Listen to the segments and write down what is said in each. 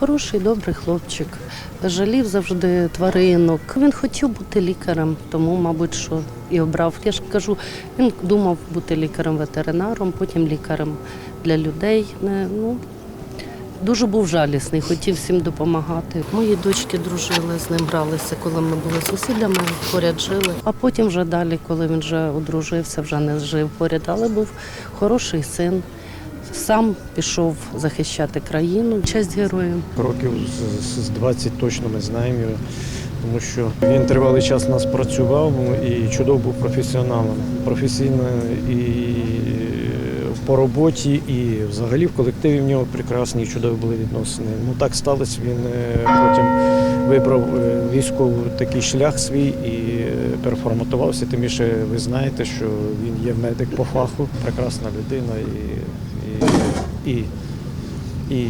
Хороший, добрий хлопчик. Жалів завжди тваринок. Він хотів бути лікарем, тому, мабуть, що і обрав. Я ж кажу, він думав бути лікарем-ветеринаром, потім лікарем для людей. Ну, дуже був жалісний, хотів всім допомагати. Мої дочки дружили з ним, гралися, коли ми були сусідами, поряд жили. А потім вже далі, коли він вже одружився, вже не жив поряд, але був хороший син. Сам пішов захищати країну. Честь героїв. Років з- з з 20 точно ми знаємо його, тому що він тривалий час нас працював і чудово був професіоналом. Професійно і по роботі, і взагалі в колективі в нього прекрасні і чудові були відносини. Ну так сталося, він е, потім вибрав е, військовий такий шлях свій і переформатувався. Тим більше ви знаєте, що він є медик по фаху, прекрасна людина і, і, і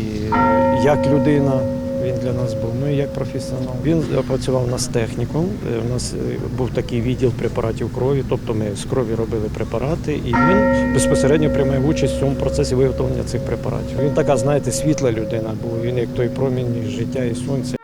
як людина він для нас був, ну і як професіонал. Він працював у нас техніком. Е, У нас е, був такий відділ препаратів крові, тобто ми з крові робили препарати, і він безпосередньо приймає участь в цьому процесі виготовлення цих препаратів. Він така, знаєте, світла людина бо Він як той промінь життя і сонця.